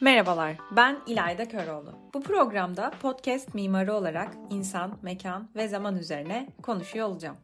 Merhabalar, ben İlayda Köroğlu. Bu programda podcast mimarı olarak insan, mekan ve zaman üzerine konuşuyor olacağım.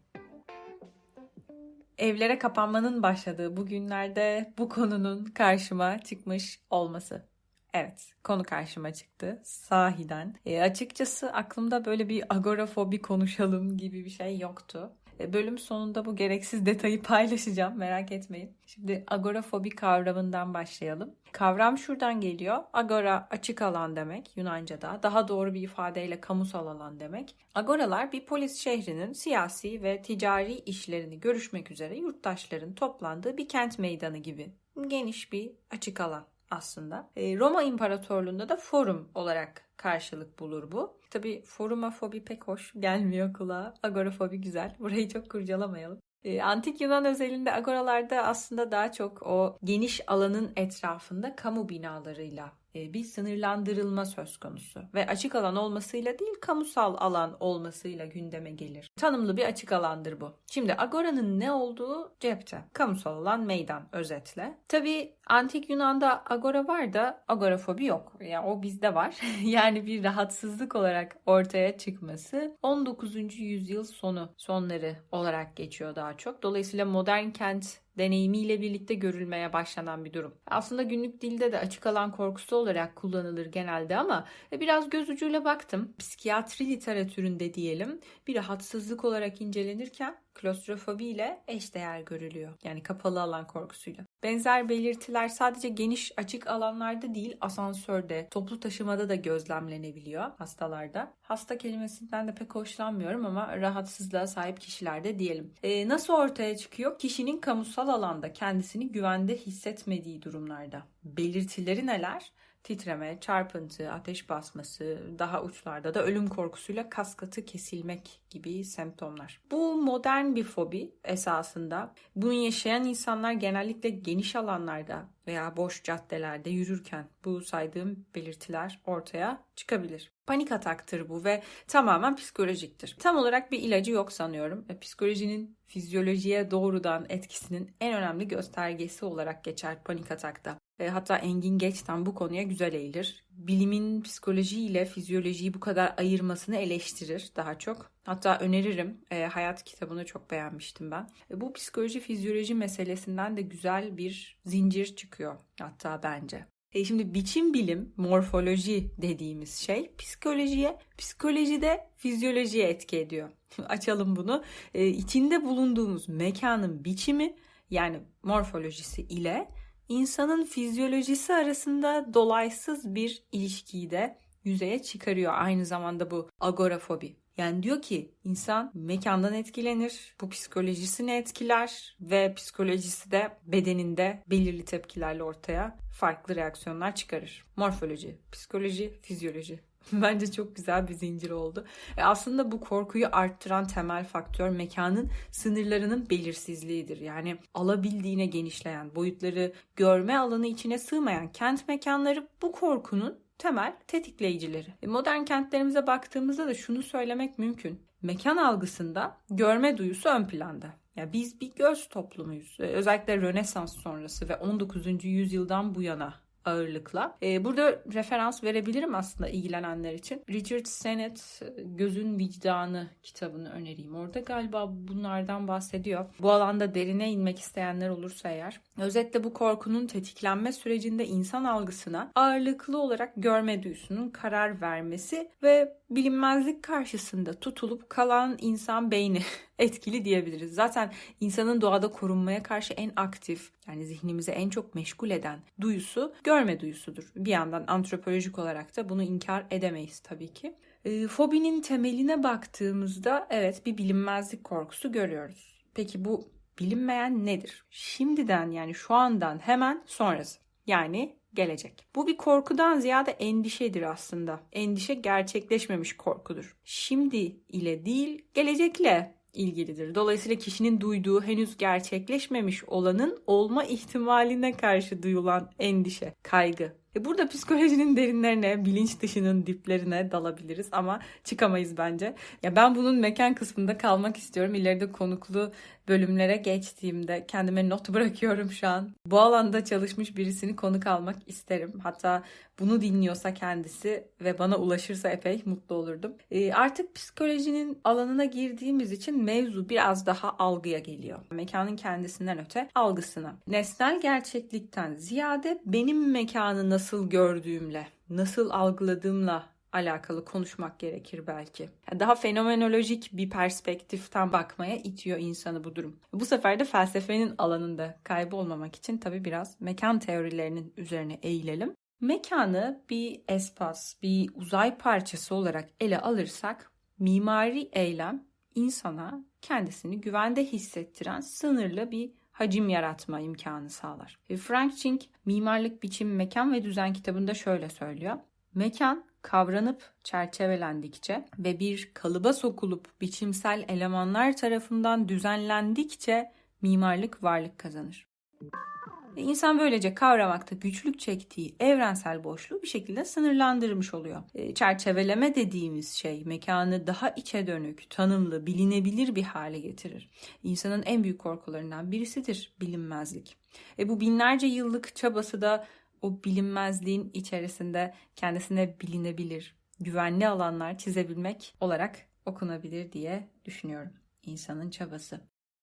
Evlere kapanmanın başladığı bu günlerde bu konunun karşıma çıkmış olması. Evet, konu karşıma çıktı sahiden. E, açıkçası aklımda böyle bir agorafobi konuşalım gibi bir şey yoktu. E, bölüm sonunda bu gereksiz detayı paylaşacağım merak etmeyin. Şimdi agorafobi kavramından başlayalım. Kavram şuradan geliyor. Agora açık alan demek Yunanca'da. Daha doğru bir ifadeyle kamusal alan demek. Agoralar bir polis şehrinin siyasi ve ticari işlerini görüşmek üzere yurttaşların toplandığı bir kent meydanı gibi. Geniş bir açık alan aslında. E, Roma İmparatorluğu'nda da forum olarak karşılık bulur bu. Tabi forumafobi pek hoş gelmiyor kulağa. Agorafobi güzel. Burayı çok kurcalamayalım. E, Antik Yunan özelinde agoralarda aslında daha çok o geniş alanın etrafında kamu binalarıyla bir sınırlandırılma söz konusu ve açık alan olmasıyla değil kamusal alan olmasıyla gündeme gelir. Tanımlı bir açık alandır bu. Şimdi agoranın ne olduğu cepte. Kamusal alan meydan özetle. Tabi antik Yunan'da agora var da agorafobi yok. Yani o bizde var. yani bir rahatsızlık olarak ortaya çıkması 19. yüzyıl sonu sonları olarak geçiyor daha çok. Dolayısıyla modern kent deneyimiyle birlikte görülmeye başlanan bir durum. Aslında günlük dilde de açık alan korkusu olarak kullanılır genelde ama e, biraz göz ucuyla baktım. Psikiyatri literatüründe diyelim bir rahatsızlık olarak incelenirken klostrofobi ile eşdeğer görülüyor. Yani kapalı alan korkusuyla. Benzer belirtiler sadece geniş açık alanlarda değil asansörde, toplu taşımada da gözlemlenebiliyor hastalarda. Hasta kelimesinden de pek hoşlanmıyorum ama rahatsızlığa sahip kişilerde diyelim. Ee, nasıl ortaya çıkıyor? Kişinin kamusal alanda kendisini güvende hissetmediği durumlarda. Belirtileri neler? Titreme, çarpıntı, ateş basması, daha uçlarda da ölüm korkusuyla kas katı kesilmek gibi semptomlar. Bu modern bir fobi esasında. Bunu yaşayan insanlar genellikle geniş alanlarda veya boş caddelerde yürürken bu saydığım belirtiler ortaya çıkabilir. Panik ataktır bu ve tamamen psikolojiktir. Tam olarak bir ilacı yok sanıyorum. Psikolojinin fizyolojiye doğrudan etkisinin en önemli göstergesi olarak geçer panik atakta. E, hatta Engin Geçten bu konuya güzel eğilir. Bilimin psikoloji ile fizyolojiyi bu kadar ayırmasını eleştirir daha çok. Hatta öneririm. E, Hayat kitabını çok beğenmiştim ben. E, bu psikoloji fizyoloji meselesinden de güzel bir zincir çıkıyor hatta bence. E şimdi biçim bilim, morfoloji dediğimiz şey psikolojiye, psikolojide fizyolojiye etki ediyor. Açalım bunu. E, içinde bulunduğumuz mekanın biçimi yani morfolojisi ile insanın fizyolojisi arasında dolaysız bir ilişkiyi de yüzeye çıkarıyor. Aynı zamanda bu agorafobi. Yani diyor ki insan mekandan etkilenir, bu psikolojisini etkiler ve psikolojisi de bedeninde belirli tepkilerle ortaya farklı reaksiyonlar çıkarır. Morfoloji, psikoloji, fizyoloji. Bence çok güzel bir zincir oldu. E aslında bu korkuyu arttıran temel faktör mekanın sınırlarının belirsizliğidir. Yani alabildiğine genişleyen, boyutları görme alanı içine sığmayan kent mekanları bu korkunun temel tetikleyicileri. E, modern kentlerimize baktığımızda da şunu söylemek mümkün. Mekan algısında görme duyusu ön planda. Ya biz bir göz toplumuyuz. E, özellikle Rönesans sonrası ve 19. yüzyıldan bu yana ağırlıkla. Ee, burada referans verebilirim aslında ilgilenenler için. Richard Sennett Gözün Vicdanı kitabını önereyim. Orada galiba bunlardan bahsediyor. Bu alanda derine inmek isteyenler olursa eğer. Özetle bu korkunun tetiklenme sürecinde insan algısına ağırlıklı olarak görme duyusunun karar vermesi ve bilinmezlik karşısında tutulup kalan insan beyni etkili diyebiliriz. Zaten insanın doğada korunmaya karşı en aktif yani zihnimizi en çok meşgul eden duyusu görme duyusudur. Bir yandan antropolojik olarak da bunu inkar edemeyiz tabii ki. E, fobinin temeline baktığımızda evet bir bilinmezlik korkusu görüyoruz. Peki bu bilinmeyen nedir? Şimdiden yani şu andan hemen sonrası. Yani gelecek. Bu bir korkudan ziyade endişedir aslında. Endişe gerçekleşmemiş korkudur. Şimdi ile değil, gelecekle ilgilidir. Dolayısıyla kişinin duyduğu henüz gerçekleşmemiş olanın olma ihtimaline karşı duyulan endişe, kaygı. E burada psikolojinin derinlerine, bilinç dışının diplerine dalabiliriz ama çıkamayız bence. Ya ben bunun mekan kısmında kalmak istiyorum. İleride konuklu bölümlere geçtiğimde kendime not bırakıyorum şu an. Bu alanda çalışmış birisini konuk almak isterim. Hatta bunu dinliyorsa kendisi ve bana ulaşırsa epey mutlu olurdum. E, artık psikolojinin alanına girdiğimiz için mevzu biraz daha algıya geliyor. Mekanın kendisinden öte algısına. Nesnel gerçeklikten ziyade benim mekanı nasıl gördüğümle, nasıl algıladığımla alakalı konuşmak gerekir belki. Daha fenomenolojik bir perspektiften bakmaya itiyor insanı bu durum. Bu sefer de felsefenin alanında kaybolmamak için tabii biraz mekan teorilerinin üzerine eğilelim. Mekanı bir espas, bir uzay parçası olarak ele alırsak mimari eylem insana kendisini güvende hissettiren sınırlı bir hacim yaratma imkanı sağlar. Frank Ching Mimarlık Biçim Mekan ve Düzen kitabında şöyle söylüyor. Mekan kavranıp çerçevelendikçe ve bir kalıba sokulup biçimsel elemanlar tarafından düzenlendikçe mimarlık varlık kazanır. İnsan böylece kavramakta güçlük çektiği evrensel boşluğu bir şekilde sınırlandırmış oluyor. E, çerçeveleme dediğimiz şey mekanı daha içe dönük, tanımlı, bilinebilir bir hale getirir. İnsanın en büyük korkularından birisidir bilinmezlik. E, bu binlerce yıllık çabası da o bilinmezliğin içerisinde kendisine bilinebilir, güvenli alanlar çizebilmek olarak okunabilir diye düşünüyorum insanın çabası.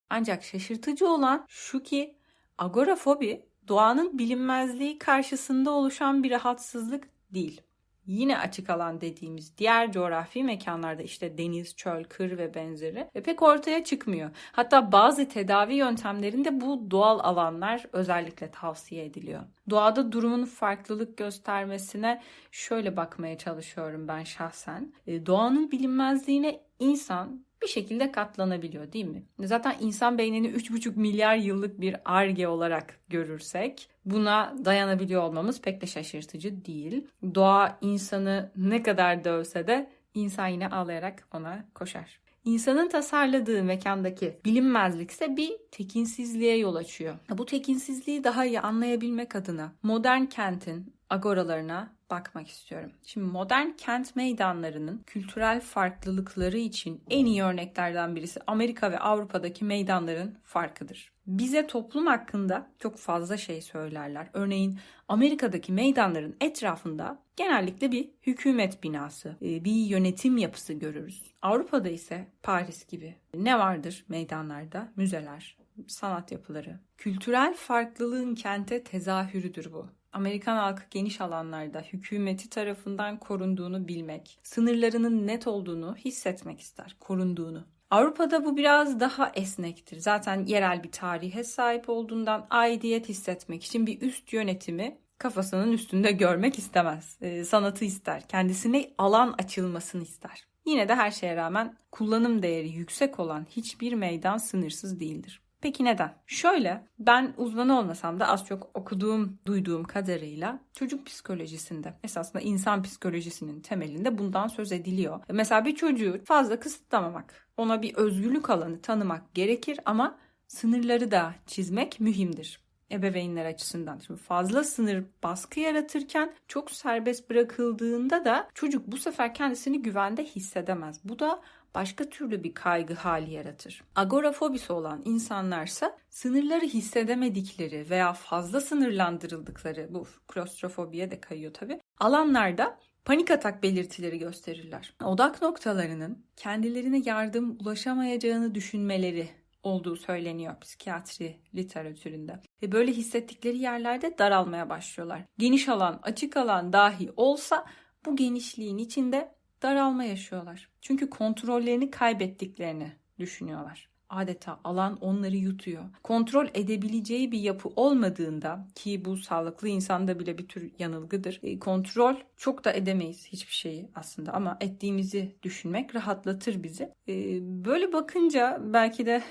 Ancak şaşırtıcı olan şu ki agorafobi doğanın bilinmezliği karşısında oluşan bir rahatsızlık değil. Yine açık alan dediğimiz diğer coğrafi mekanlarda işte deniz, çöl, kır ve benzeri ve pek ortaya çıkmıyor. Hatta bazı tedavi yöntemlerinde bu doğal alanlar özellikle tavsiye ediliyor. Doğada durumun farklılık göstermesine şöyle bakmaya çalışıyorum ben şahsen. E, doğanın bilinmezliğine insan bir şekilde katlanabiliyor değil mi? Zaten insan beynini 3,5 milyar yıllık bir arge olarak görürsek buna dayanabiliyor olmamız pek de şaşırtıcı değil. Doğa insanı ne kadar dövse de insan yine ağlayarak ona koşar. İnsanın tasarladığı mekandaki bilinmezlik ise bir tekinsizliğe yol açıyor. Bu tekinsizliği daha iyi anlayabilmek adına modern kentin agoralarına bakmak istiyorum. Şimdi modern kent meydanlarının kültürel farklılıkları için en iyi örneklerden birisi Amerika ve Avrupa'daki meydanların farkıdır. Bize toplum hakkında çok fazla şey söylerler. Örneğin Amerika'daki meydanların etrafında genellikle bir hükümet binası, e, bir yönetim yapısı görürüz. Avrupa'da ise Paris gibi ne vardır meydanlarda? Müzeler, sanat yapıları. Kültürel farklılığın kente tezahürüdür bu. Amerikan halkı geniş alanlarda hükümeti tarafından korunduğunu bilmek, sınırlarının net olduğunu hissetmek ister, korunduğunu. Avrupa'da bu biraz daha esnektir. Zaten yerel bir tarihe sahip olduğundan aidiyet hissetmek için bir üst yönetimi kafasının üstünde görmek istemez. E, sanatı ister. Kendisine alan açılmasını ister. Yine de her şeye rağmen kullanım değeri yüksek olan hiçbir meydan sınırsız değildir. Peki neden? Şöyle ben uzmanı olmasam da az çok okuduğum, duyduğum kadarıyla çocuk psikolojisinde esasında insan psikolojisinin temelinde bundan söz ediliyor. Mesela bir çocuğu fazla kısıtlamamak, ona bir özgürlük alanı tanımak gerekir ama sınırları da çizmek mühimdir ebeveynler açısından. Şimdi fazla sınır baskı yaratırken çok serbest bırakıldığında da çocuk bu sefer kendisini güvende hissedemez. Bu da başka türlü bir kaygı hali yaratır. Agorafobisi olan insanlarsa sınırları hissedemedikleri veya fazla sınırlandırıldıkları bu klostrofobiye de kayıyor tabi alanlarda panik atak belirtileri gösterirler. Odak noktalarının kendilerine yardım ulaşamayacağını düşünmeleri olduğu söyleniyor psikiyatri literatüründe. Ve böyle hissettikleri yerlerde daralmaya başlıyorlar. Geniş alan, açık alan dahi olsa bu genişliğin içinde daralma yaşıyorlar. Çünkü kontrollerini kaybettiklerini düşünüyorlar. Adeta alan onları yutuyor. Kontrol edebileceği bir yapı olmadığında ki bu sağlıklı insanda bile bir tür yanılgıdır. E, kontrol çok da edemeyiz hiçbir şeyi aslında ama ettiğimizi düşünmek rahatlatır bizi. E, böyle bakınca belki de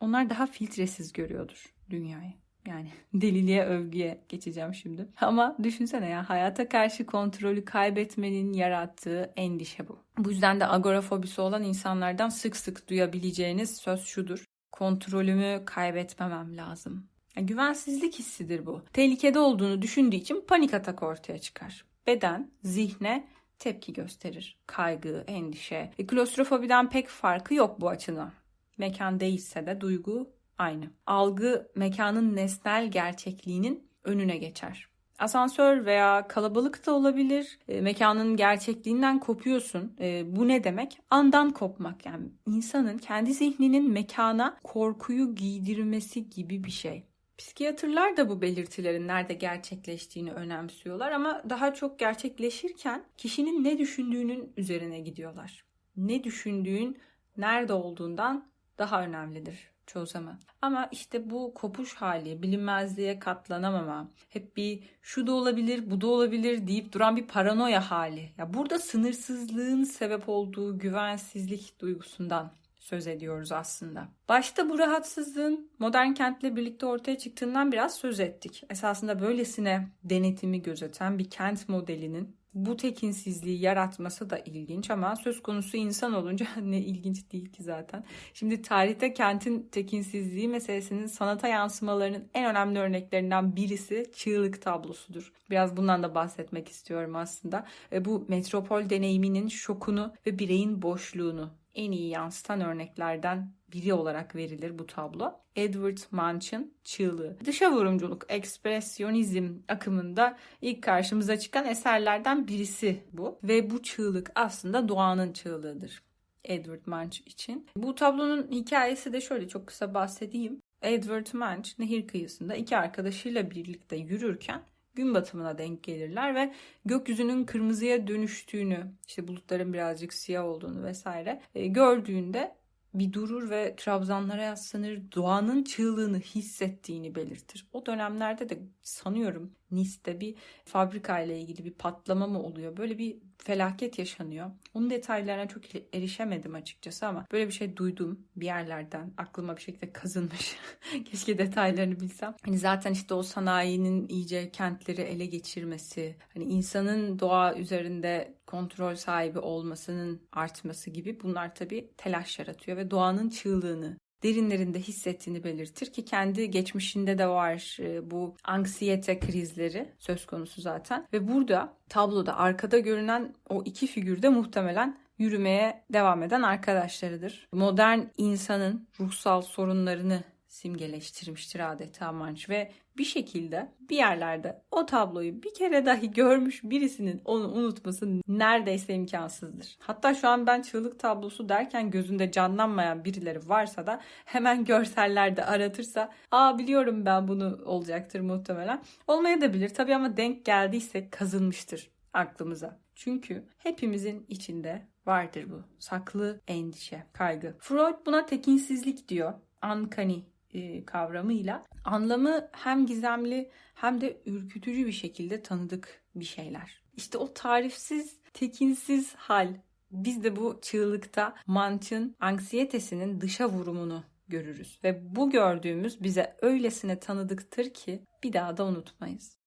onlar daha filtresiz görüyordur dünyayı. Yani deliliğe övgüye geçeceğim şimdi. Ama düşünsene ya hayata karşı kontrolü kaybetmenin yarattığı endişe bu. Bu yüzden de agorafobisi olan insanlardan sık sık duyabileceğiniz söz şudur. Kontrolümü kaybetmemem lazım. Yani güvensizlik hissidir bu. Tehlikede olduğunu düşündüğü için panik atak ortaya çıkar. Beden zihne tepki gösterir. Kaygı, endişe. E, klostrofobiden pek farkı yok bu açıdan. Mekan değişse de duygu aynı. Algı mekanın nesnel gerçekliğinin önüne geçer. Asansör veya kalabalık da olabilir. E, mekanın gerçekliğinden kopuyorsun. E, bu ne demek? Andan kopmak yani insanın kendi zihninin mekana korkuyu giydirmesi gibi bir şey. Psikiyatrlar da bu belirtilerin nerede gerçekleştiğini önemsiyorlar ama daha çok gerçekleşirken kişinin ne düşündüğünün üzerine gidiyorlar. Ne düşündüğün nerede olduğundan daha önemlidir zaman. Ama işte bu kopuş hali, bilinmezliğe katlanamama, hep bir şu da olabilir, bu da olabilir deyip duran bir paranoya hali. Ya burada sınırsızlığın sebep olduğu güvensizlik duygusundan söz ediyoruz aslında. Başta bu rahatsızlığın modern kentle birlikte ortaya çıktığından biraz söz ettik. Esasında böylesine denetimi gözeten bir kent modelinin bu tekinsizliği yaratması da ilginç ama söz konusu insan olunca ne ilginç değil ki zaten. Şimdi tarihte kentin tekinsizliği meselesinin sanata yansımalarının en önemli örneklerinden birisi çığlık tablosudur. Biraz bundan da bahsetmek istiyorum aslında. E, bu metropol deneyiminin şokunu ve bireyin boşluğunu en iyi yansıtan örneklerden biri olarak verilir bu tablo. Edward Munch'ın Çığlığı. Dışa vurumculuk, ekspresyonizm akımında ilk karşımıza çıkan eserlerden birisi bu. Ve bu çığlık aslında doğanın çığlığıdır. Edward Munch için. Bu tablonun hikayesi de şöyle çok kısa bahsedeyim. Edward Munch nehir kıyısında iki arkadaşıyla birlikte yürürken gün batımına denk gelirler ve gökyüzünün kırmızıya dönüştüğünü, işte bulutların birazcık siyah olduğunu vesaire e, gördüğünde bir durur ve trabzanlara yaslanır, doğanın çığlığını hissettiğini belirtir. O dönemlerde de sanıyorum Nice'de bir fabrika ile ilgili bir patlama mı oluyor? Böyle bir felaket yaşanıyor. Onun detaylarına çok erişemedim açıkçası ama böyle bir şey duydum bir yerlerden. Aklıma bir şekilde kazınmış. Keşke detaylarını bilsem. Hani zaten işte o sanayinin iyice kentleri ele geçirmesi, hani insanın doğa üzerinde kontrol sahibi olmasının artması gibi bunlar tabii telaş yaratıyor ve doğanın çığlığını derinlerinde hissettiğini belirtir ki kendi geçmişinde de var e, bu anksiyete krizleri söz konusu zaten. Ve burada tabloda arkada görünen o iki figür de muhtemelen yürümeye devam eden arkadaşlarıdır. Modern insanın ruhsal sorunlarını simgeleştirmiştir adeta Manç ve bir şekilde bir yerlerde o tabloyu bir kere dahi görmüş birisinin onu unutması neredeyse imkansızdır. Hatta şu an ben çığlık tablosu derken gözünde canlanmayan birileri varsa da hemen görsellerde aratırsa aa biliyorum ben bunu olacaktır muhtemelen. Olmaya da bilir tabii ama denk geldiyse kazınmıştır aklımıza. Çünkü hepimizin içinde vardır bu saklı endişe, kaygı. Freud buna tekinsizlik diyor. Uncanny e, kavramıyla anlamı hem gizemli hem de ürkütücü bir şekilde tanıdık bir şeyler. İşte o tarifsiz, tekinsiz hal. Biz de bu çığlıkta Manch'ın anksiyetesinin dışa vurumunu görürüz. Ve bu gördüğümüz bize öylesine tanıdıktır ki bir daha da unutmayız.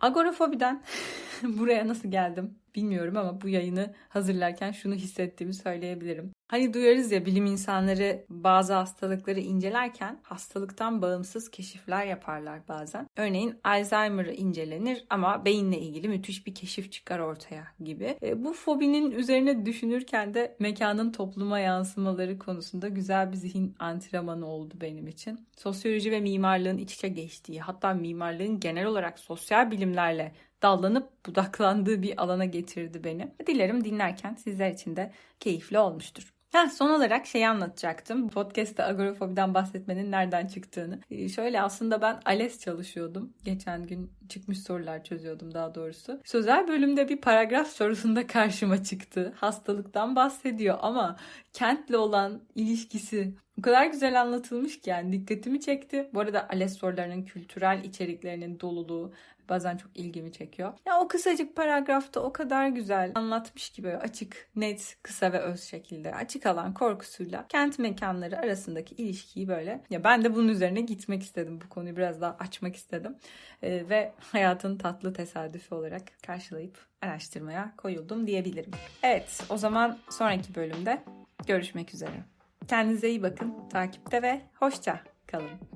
Agorafobiden buraya nasıl geldim bilmiyorum ama bu yayını hazırlarken şunu hissettiğimi söyleyebilirim. Hani duyarız ya bilim insanları bazı hastalıkları incelerken hastalıktan bağımsız keşifler yaparlar bazen. Örneğin Alzheimer'ı incelenir ama beyinle ilgili müthiş bir keşif çıkar ortaya gibi. E, bu fobinin üzerine düşünürken de mekanın topluma yansımaları konusunda güzel bir zihin antrenmanı oldu benim için. Sosyoloji ve mimarlığın iç içe geçtiği hatta mimarlığın genel olarak sosyal bilimlerle dallanıp budaklandığı bir alana getirdi beni. Dilerim dinlerken sizler için de keyifli olmuştur. Ha, son olarak şey anlatacaktım. Podcast'te agorafobiden bahsetmenin nereden çıktığını. Ee, şöyle aslında ben ALES çalışıyordum. Geçen gün çıkmış sorular çözüyordum daha doğrusu. Sözel bölümde bir paragraf sorusunda karşıma çıktı. Hastalıktan bahsediyor ama kentle olan ilişkisi o kadar güzel anlatılmış ki yani dikkatimi çekti. Bu arada ALES sorularının kültürel içeriklerinin doluluğu bazen çok ilgimi çekiyor. Ya o kısacık paragrafta o kadar güzel anlatmış ki böyle açık, net, kısa ve öz şekilde açık alan korkusuyla kent mekanları arasındaki ilişkiyi böyle ya ben de bunun üzerine gitmek istedim. Bu konuyu biraz daha açmak istedim. Ee, ve hayatın tatlı tesadüfü olarak karşılayıp araştırmaya koyuldum diyebilirim. Evet, o zaman sonraki bölümde görüşmek üzere. Kendinize iyi bakın, takipte ve hoşça kalın.